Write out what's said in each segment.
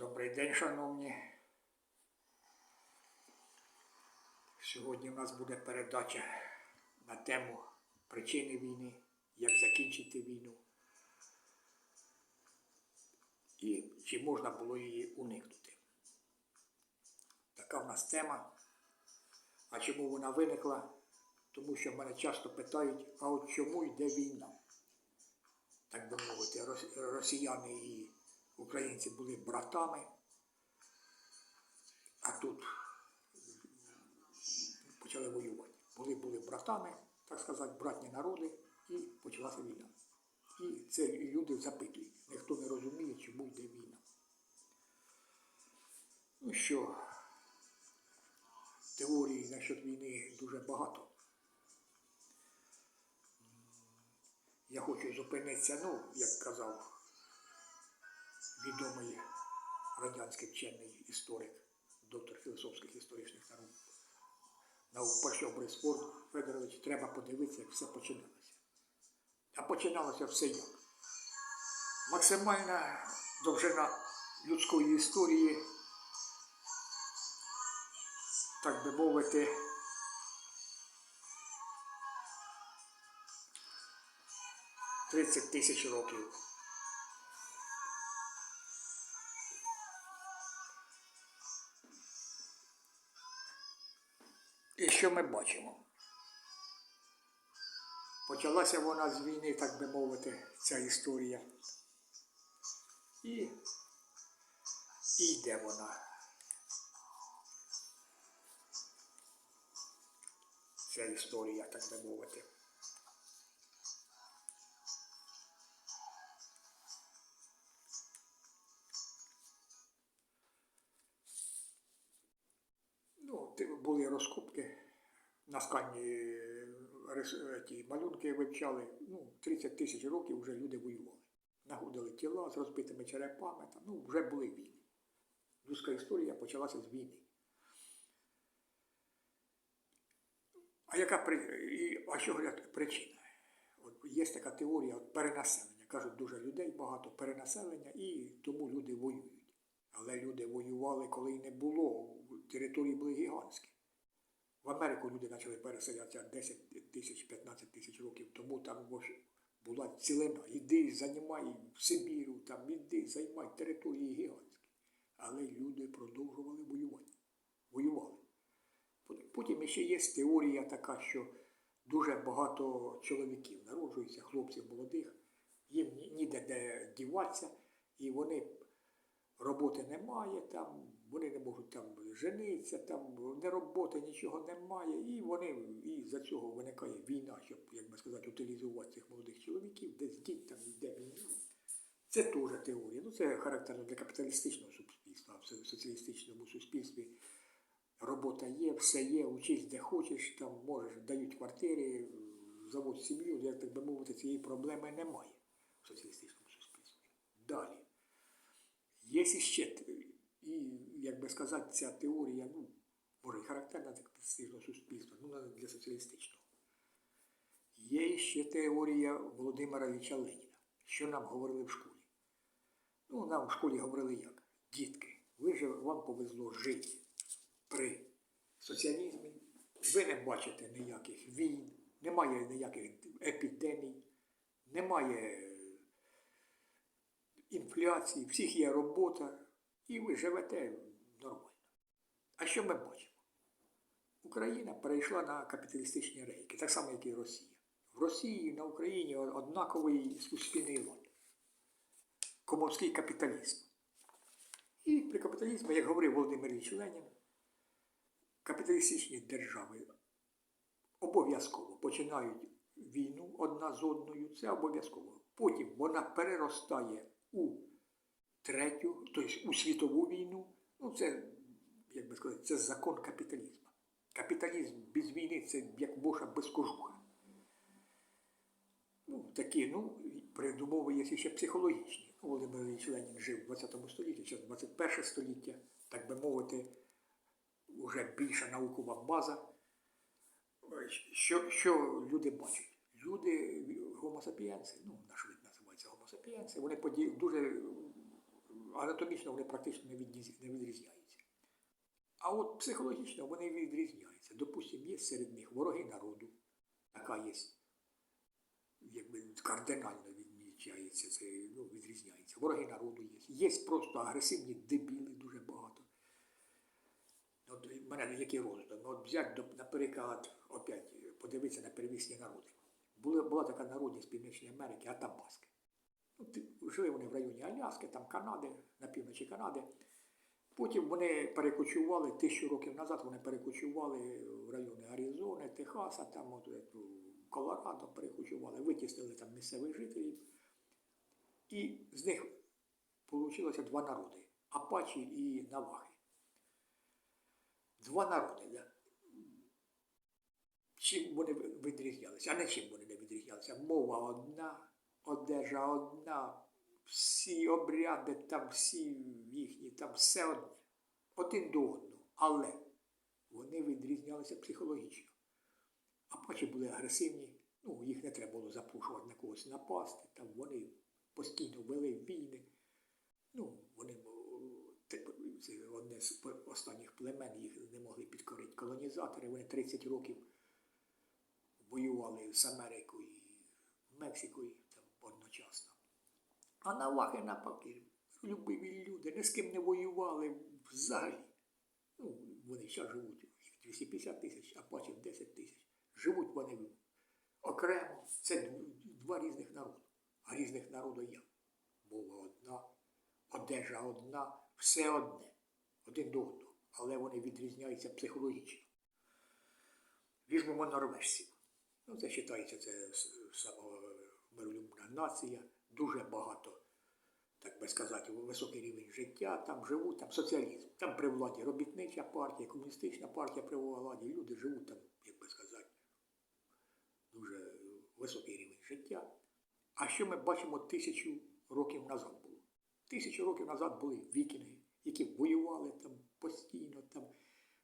Добрий день, шановні. Сьогодні у нас буде передача на тему причини війни, як закінчити війну і чи можна було її уникнути. Така в нас тема. А чому вона виникла? Тому що мене часто питають, а от чому йде війна? Так би мовити, росіяни і українці були братами, а тут почали воювати. Були були братами, так сказати, братні народи, і почалася війна. І це люди запитують. Ніхто не розуміє, чому йде війна. Ну що, теорій насчет війни дуже багато. Я хочу зупинитися, ну, як казав відомий радянський вчений історик, доктор філософських історичних наук, наук Пашов Борис Фор- Федорович, треба подивитися, як все починалося. А починалося все як. Максимальна довжина людської історії, так би мовити, тридцять тисяч років. Що ми бачимо? Почалася вона з війни, так би мовити, ця історія. І, йде вона. Ця історія, так би мовити. Ну, були розкопки на скані рис- е, ті малюнки вивчали. Ну, 30 тисяч років вже люди воювали. Нагодили тіла з розбитими черепами, там, ну, вже були війни. Людська історія почалася з війни. А яка при... а що говорять причина? От є така теорія от перенаселення. Кажуть, дуже людей багато, перенаселення, і тому люди воюють. Але люди воювали, коли й не було. Території були гігантські. В Америку люди почали переселятися 10 тисяч, 15 тисяч років тому там була цілина. Іди, займай Сибіру, там іди, займай території гігантські. Але люди продовжували воювати. Воювали. Потім ще є теорія така, що дуже багато чоловіків народжується, хлопців молодих, їм ніде де діватися, і вони роботи немає, там, вони не можуть там женитися, там не роботи, нічого немає, і вони і за цього виникає війна, щоб, як би сказати, утилізувати цих молодих чоловіків, десь діть там йде війна. Це теж теорія. Ну, це характерно для капіталістичного суспільства, в соціалістичному суспільстві робота є, все є, учись де хочеш, там можеш, дають квартири, заводь сім'ю, як так би мовити, цієї проблеми немає в соціалістичному суспільстві. Далі. Є ще, і, як би сказати, ця теорія, ну, може, і характерна для капіталістичного суспільства, ну, для соціалістичного. Є ще теорія Володимира Ілліча Леніна, що нам говорили в школі. Ну, нам в школі говорили як? Дітки, ви ж вам повезло жити при соціалізмі, ви не бачите ніяких війн, немає ніяких епідемій, немає інфляції, всіх є робота, і ви живете нормально. А що ми бачимо? Україна перейшла на капіталістичні рейки, так само, як і Росія. В Росії на Україні однаковий суспільний лад. Комовський капіталізм. І при капіталізмі, як говорив Володимир Ілліч Ленін, капіталістичні держави обов'язково починають війну одна з одною, це обов'язково. Потім вона переростає у третю, тобто у світову війну. Ну, це, як би сказати, це закон капіталізму. Капіталізм без війни це як боша без кожуха. Ну, такі, ну, передумови є ще психологічні. Ну, Володимир Ленін жив в 20 столітті, зараз 21 століття, так би мовити, вже більша наукова база. Що, що люди бачать? Люди, гомосапієнси, ну, наш вид називається гомосапієнси, вони поді... дуже анатомічно вони практично не, відрізняються. А от психологічно вони відрізняються. Допустимо, є серед них вороги народу, така є, якби кардинально відмічається, це ну, відрізняється. Вороги народу є. Є просто агресивні дебіли дуже багато. От в мене який роздум. От взяти, наприклад, опять подивитися на первісні народи. Була, була така народність Північної Америки, Атабаски. Ну, жили вони в районі Аляски, там Канади, на півночі Канади. Потім вони перекочували тисячу років назад, вони перекочували в райони Аризони, Техаса, там от, е, Колорадо перекочували, витіснили там місцевих жителів. І з них вийшло два народи Апачі і Навахи. Два народи. Да? Чим вони відрізнялися? А не чим вони не відрізнялися? Мова одна, одежа одна, всі обряди, там всі їхні, там все. Один до одного. Але вони відрізнялися психологічно. Апачі були агресивні, ну, їх не треба було запрошувати на когось напасти, там вони постійно вели війни. Ну, вони це одне з останніх племен, їх не могли підкорити колонізатори. Вони 30 років воювали з Америкою Мексикою одночасно. А навахи навпаки, любиві люди, ні з ким не воювали взагалі. Ну, вони зараз живуть, їх 250 тисяч, а потім 10 тисяч. Живуть вони окремо. Це два різних народи. А різних народів як? Мова одна, одежа одна, все одне, один до одного. Але вони відрізняються психологічно. Візьмемо норвежців. Ну, це вважається, це с- самомиролюбна нація, дуже багато, так би сказати, високий рівень життя, там живуть, там соціалізм, там при владі робітнича партія, комуністична партія при владі, люди живуть там, як би сказати, дуже високий рівень життя. А що ми бачимо тисячу років назад було? Тисячу років назад були вікінги, які воювали там постійно, там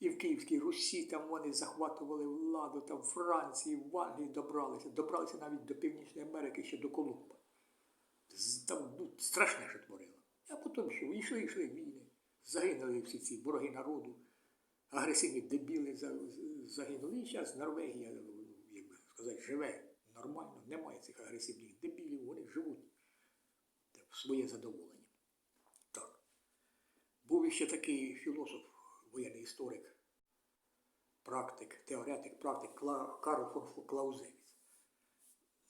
і в Київській Русі там вони захватували владу, там Франції, в Англії добралися, добралися навіть до Північної Америки ще до Колумба. Там ну, страшне, що творило. А потім що? Йшли, йшли війни. Загинули всі ці вороги народу, агресивні дебіли загинули. І зараз Норвегія, як би сказати, живе нормально, немає цих агресивних дебілів, вони живуть в своє задоволення. Так. Був іще такий філософ, воєнний історик, практик, теоретик, практик Карл фон Клаузевіц.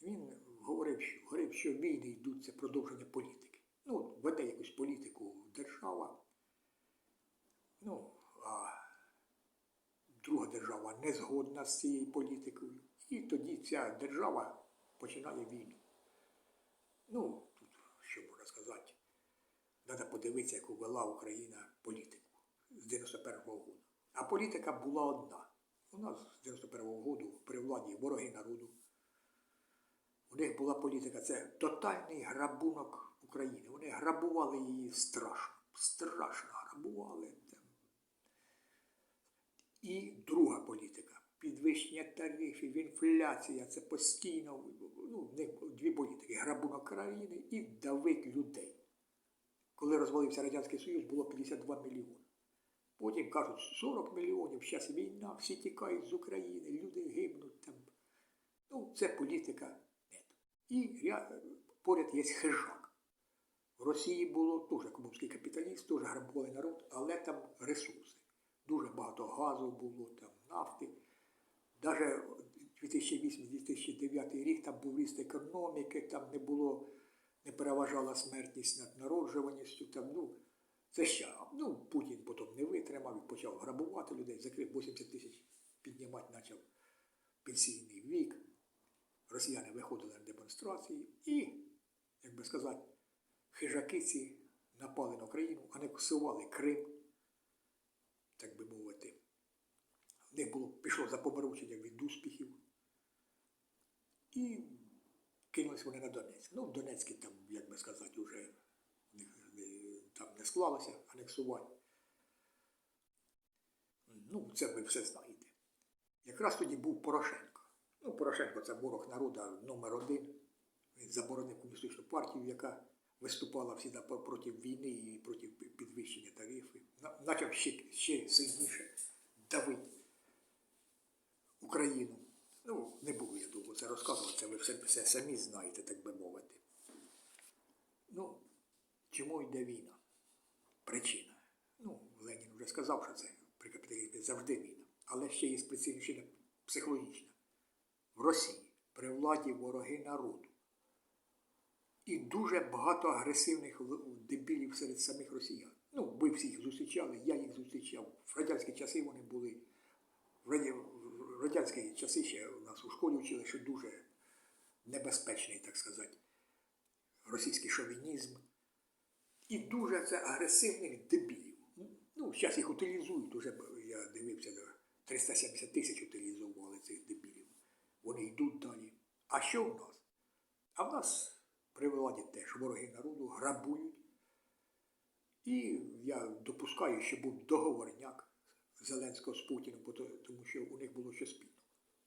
Він говорив, що, говорив, що війни йдуть це продовження політики. Ну, веде якусь політику держава. Ну, а друга держава не згодна з цією політикою. І тоді ця держава починає війну. Ну, тут що можна сказати, треба подивитися, яку вела Україна політику з 91-го року. А політика була одна. У нас з 91-го року при владі вороги народу. У них була політика, це тотальний грабунок України. Вони грабували її страшно, страшно грабували. І друга політика підвищення тарифів, інфляція це постійно ну, дві політики грабунок країни і давить людей. Коли розвалився Радянський Союз, було 52 мільйони. Потім кажуть 40 мільйонів, зараз війна, всі тікають з України, люди гибнуть там. Ну, це політика. І ря- поряд є хижак. В Росії було теж комунський капіталіст, теж грабували народ, але там ресурси. Дуже багато газу було, там нафти. Навіть 2008-2009 рік там був ріст економіки, там не було, не переважала смертність над народжуваністю. Там, ну, це ще. Ну, Путін і почав грабувати людей, закрив 80 тисяч, піднімати почав пенсійний вік. Росіяни виходили на демонстрації і, як би сказати, хижаки ці напали на Україну, анексували Крим, так би мовити. В них було, пішло запоборочення від успіхів. І кинулись вони на Донецьк. Ну, в Донецьку там, як би сказати, вже не- там не склалося анексувати. Ну, це ви все знаєте. Якраз тоді був Порошенко. Ну, Порошенко це ворог народу номер один. Він заборонив комуністичну партію, яка виступала по- проти війни і проти підвищення тарифів. Почав ще, ще сильніше давити Україну. Ну, не буду я довго це розказувати, це ви все, все самі знаєте, так би мовити. Ну, чому йде війна? Причина. Ну, Ленін вже сказав, що це при капіталізмі завжди війна. Але ще є причина психологічна. В Росії при владі вороги народу. І дуже багато агресивних дебілів серед самих росіян. Ну, ви всі їх зустрічали, я їх зустрічав. В радянські часи вони були. В радянські часи ще у нас у школі вчили, що дуже небезпечний, так сказати, російський шовінізм. І дуже це агресивних дебілів. Ну, зараз їх утилізують, уже я дивився, 370 тисяч утилізували цих дебілів. Вони йдуть далі. А що в нас? А в нас при владі теж вороги народу грабують. І я допускаю, що був договорняк Зеленського з Путіним, тому що у них було щось спільно.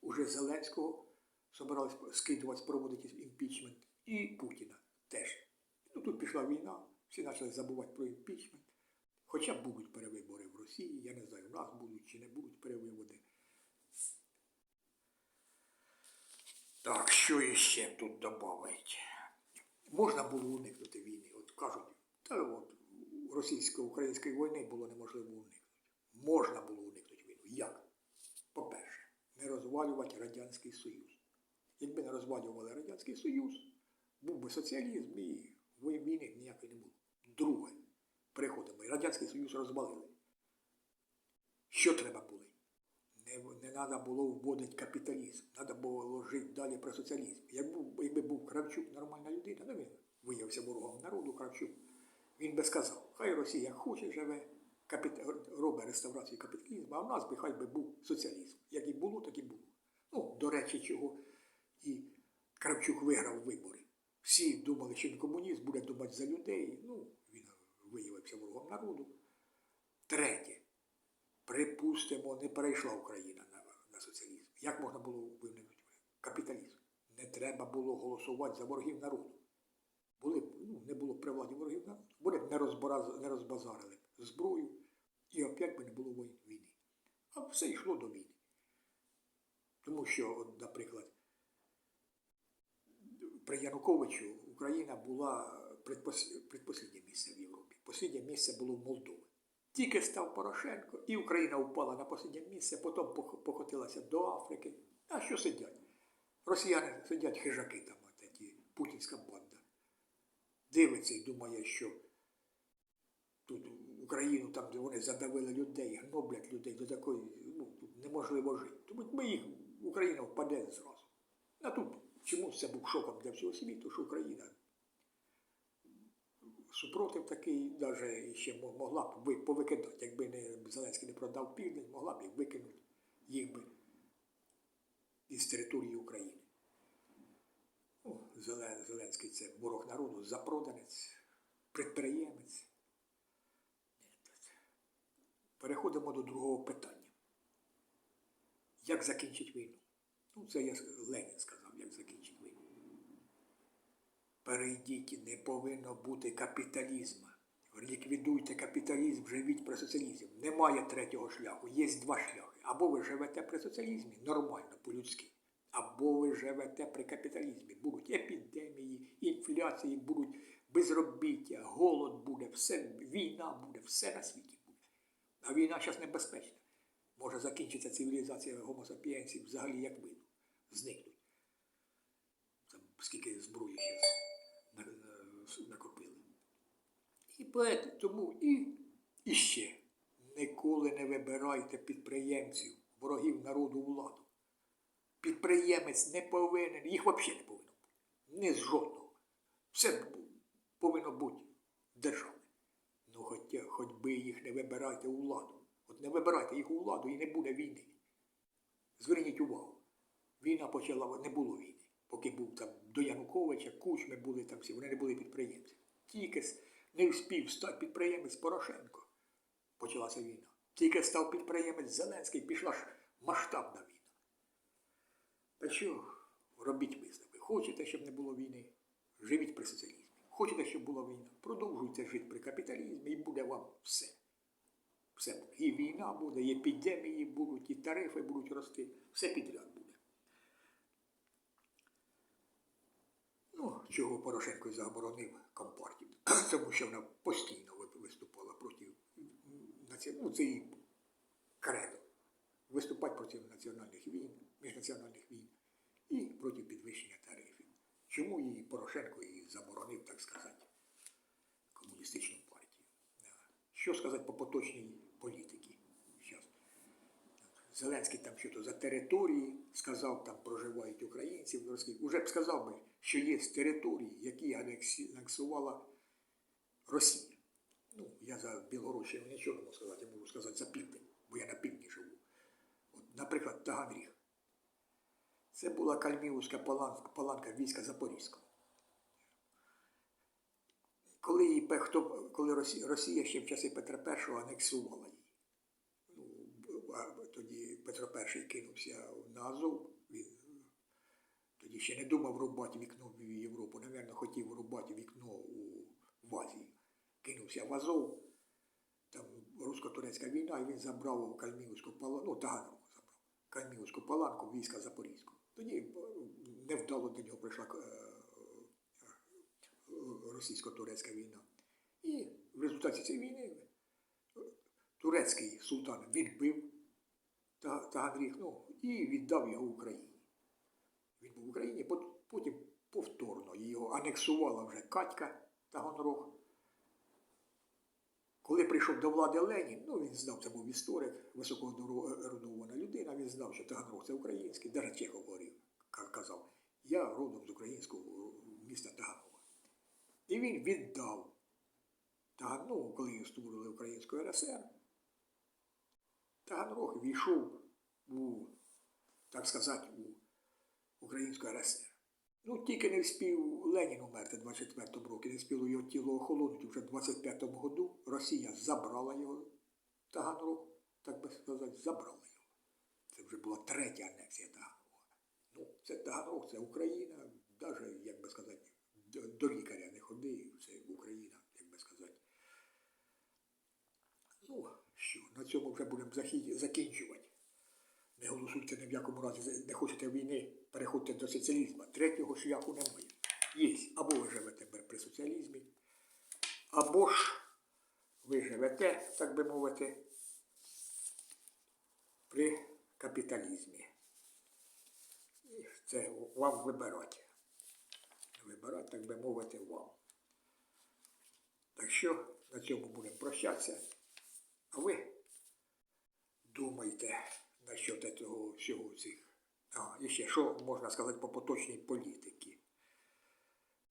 Уже Зеленського собирались скидувати, спроводити імпічмент, і Путіна теж. Ну тут пішла війна, всі почали забувати про імпічмент. Хоча будуть перевибори в Росії, я не знаю, у нас будуть чи не будуть перевибори. Так, що іще тут додати? Можна було уникнути війни. От кажуть, та от російсько-української війни було неможливо уникнути. Можна було уникнути війну. Як? По-перше, не розвалювати Радянський Союз. Якби не розвалювали Радянський Союз, був би соціалізм і війни ніякої не було. Друге, приходимо, Радянський Союз розвалили. Що треба було? Не, треба було вводити капіталізм, треба було жити далі про соціалізм. Як був, якби був Кравчук нормальна людина, ну він виявився ворогом народу Кравчук, він би сказав, хай Росія хоче живе, капіт... робить реставрацію капіталізму, а в нас би хай би був соціалізм. Як і було, так і було. Ну, до речі, чого і Кравчук виграв вибори. Всі думали, що він комуніст, буде думати за людей. Ну, він виявився ворогом народу. Третє. Припустимо, не перейшла Україна на, на соціалізм. Як можна було виникнути капіталізм? Не треба було голосувати за ворогів народу. Були, б, ну, не було при владі ворогів народу. Вони б не, розбараз, не розбазарили б зброю і опять би не було війни. А все йшло до війни. Тому що, от, наприклад, при Януковичу Україна була предпос... предпосліднє місце в Європі. Посліднє місце було в Молдові. Тільки став Порошенко, і Україна впала на посліднє місце, потім покотилася до Африки. А що сидять? Росіяни сидять хижаки там, ті, путінська банда. Дивиться і думає, що тут Україну, там, де вони задавили людей, гноблять людей до такої, ну, неможливо жити. Тому ми їх, Україна впаде зразу. А тут чомусь це був шоком для всього світу, що Україна супротив такий, навіть ще могла б ви- повикидати, якби не Зеленський не продав південь, могла б їх викинути, їх би із території України. Зелен- Зеленський це ворог народу, запроданець, підприємець. Переходимо до другого питання. Як закінчити війну? Ну, це я Ленін сказав, як закінчити. Перейдіть, не повинно бути капіталізму. Ліквідуйте капіталізм, живіть при соціалізм. Немає третього шляху, є два шляхи. Або ви живете при соціалізмі, нормально, по-людськи, або ви живете при капіталізмі. Будуть епідемії, інфляції, будуть безробіття, голод буде, все, війна буде, все на світі буде. А війна зараз небезпечна. Може закінчиться цивілізація гомо сапіенсів взагалі як видно. Зникнуть. Скільки зброї ще на- на- накопили. І поет, тому і, і ще ніколи не вибирайте підприємців, ворогів народу владу. Підприємець не повинен, їх взагалі не повинно бути. Не з жодного. Все повинно бути державне. Ну, хоч, хоч би їх не вибирайте у владу. От не вибирайте їх у владу і не буде війни. Зверніть увагу. Війна почала, не було війни. Поки був там до Януковича, Кучми були там всі, вони не були підприємці. Тільки не вспів стати підприємець Порошенко, почалася війна. Тільки став підприємець Зеленський, пішла ж масштабна війна. Так що робіть висновки. Хочете, щоб не було війни, живіть при соціалізмі. Хочете, щоб була будете жити при капіталізмі, і буде вам все. Все буде. І війна буде, і епідемії будуть, і тарифи будуть рости. Все підряд буде. Ну, чого Порошенко і заборонив компартію? Тому що вона постійно виступала проти ну, це її кредо. Виступати проти національних війн, міжнаціональних війн і проти підвищення тарифів. Чому її Порошенко і заборонив, так сказати, комуністичну партію? Що сказати по поточній політиці? Зеленський там щось за території сказав, там проживають українці в Росії. Уже б сказав би, що є території, які анексувала Росія. Ну, я за Білгородщину нічого не можу сказати, я можу сказати за південь, бо я на півдні живу. От, наприклад, Таганріг. Це була Кальмівська паланка, паланка війська Запорізького. Коли, хто, коли Росія ще в часи Петра І анексувала її. Ну, тоді Петро І кинувся на Азов. Він тоді ще не думав рубати вікно в Європу. Навірно, хотів рубати вікно у, в Азію. Кинувся в Азов. Там русько-турецька війна, і він забрав Кальмівську паланку, ну, Таганрог забрав. Кальмівську паланку війська Запорізького. Тоді е, невдало до нього прийшла е, е, російсько-турецька війна. І в результаті цієї війни е, турецький султан відбив Та- Таганріг ну, і віддав його Україні. Він був в Україні, потім повторно його анексувала вже Катька Таганрог. Коли прийшов до влади Ленін, ну він знав, це був історик, високоерудована людина, він знав, що Таганрог це український, навіть Чехов говорив, казав, я родом з українського міста Таганрога. І він віддав Таган, ну, коли створили Українську РСР, Таганрог війшов у, так сказати, у Українську РСР. Ну, тільки не вспів Ленін умерти 24-му році, не вспіло його тіло охолонути вже в 25-му году. Росія забрала його Таганрог, так би сказати, забрала його. Це вже була третя анексія Таганрога. Ну, це Таганрог, це Україна, навіть, як би сказати, до, лікаря не ходи, це Україна, як би сказати. Ну, що, на цьому вже будемо закінчувати. Не голосуйте ні в якому разі, не хочете війни, переходьте до соціалізму. Третього шляху немає. Є. Або ви живете при соціалізмі, або ж ви живете, так би мовити, при капіталізмі. І це вам вибирати. Вибирати, так би мовити, вам. Так що на цьому будемо прощатися. А ви думайте насчет цього всього цих. А, і ще що можна сказати по поточній політиці.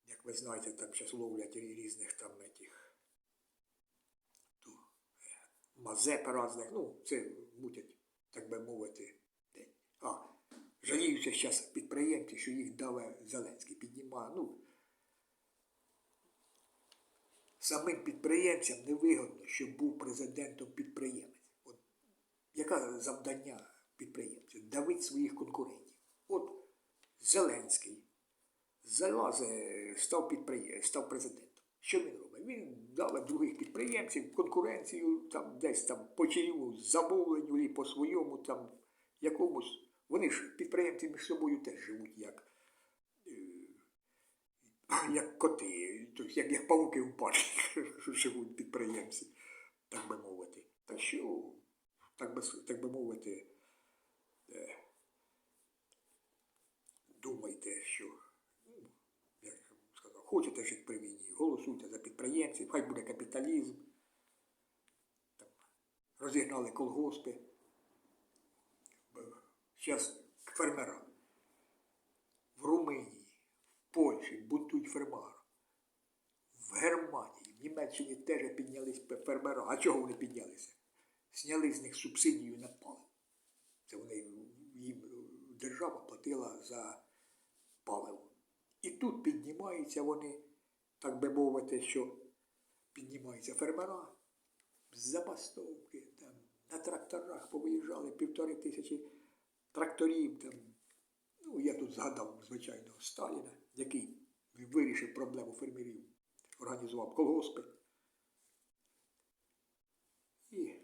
Як ви знаєте, там зараз ловлять різних там этих, е, мазеп різних, ну, це мутять, так би мовити, де. А, жаліються зараз підприємці, що їх даве Зеленський, піднімає, ну, самим підприємцям невигодно, щоб був президентом підприємець. От яке завдання підприємців? Давить своїх конкурентів. От Зеленський залазить, став став президентом. Що він робить? Він дав других підприємців конкуренцію, там десь там по чиємусь замовленню і по своєму там якомусь. Вони ж підприємці між собою теж живуть як як коти, як, як павуки в парі живуть підприємці, так би мовити. Так що, так би, так би мовити, е, думайте, що, ну, як сказав, хочете жити при війні, голосуйте за підприємців, хай буде капіталізм. Там, розігнали колгоспи. Зараз фермера в Румунії, Польщі бунтують фермери. В Германії, в Німеччині теж піднялись фермера. А чого вони піднялися? Сняли з них субсидію на паливо. Це вони їм держава платила за паливо. І тут піднімаються вони, так би мовити, що піднімаються фермера з забастовки, там, на тракторах повиїжджали півтори тисячі тракторів. Там. Ну, я тут згадав, звичайно, Сталіна, який вирішив проблему фермерів, організував колгоспи. І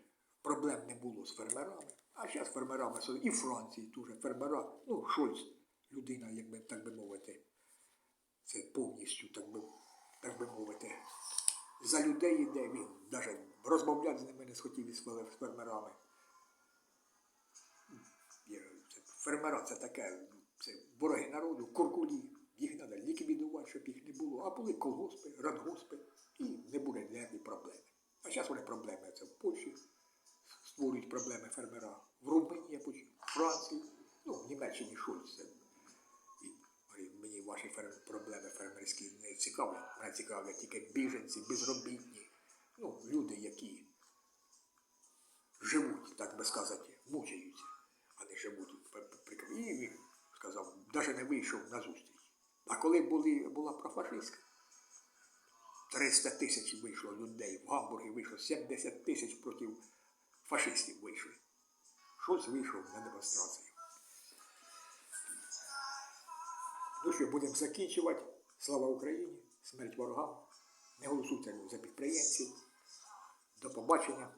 проблем не було з фермерами. А зараз фермерами і Франції дуже фермера, ну, Шольц, людина, як би, так би мовити, це повністю, так би так би мовити, за людей йде він, навіть розмовляти з ними не схотів із фермерами. Фермера це таке, ну, це вороги народу, куркулі. Їх треба ліквідувати, щоб їх не було. А були колгоспи, радгоспи, і не буде ніякої проблеми. А зараз вони проблеми це в Польщі, створюють проблеми фермера. В Румунії, в Франції, ну, в Німеччині Шульц. мені ваші фер... проблеми фермерські не цікавлять. Мене цікавлять тільки біженці, безробітні, ну, люди, які живуть, так би сказати, мучаються, а не живуть. І він сказав, навіть не вийшов на зустріч. А коли були, була профашистська, 300 тисяч вийшло людей, в Гамбургі вийшло 70 тисяч проти фашистів вийшли. Шольц вийшов на демонстрацію. Ну що, будемо закінчувати. Слава Україні! Смерть ворогам! Не голосуйте за підприємців. До побачення.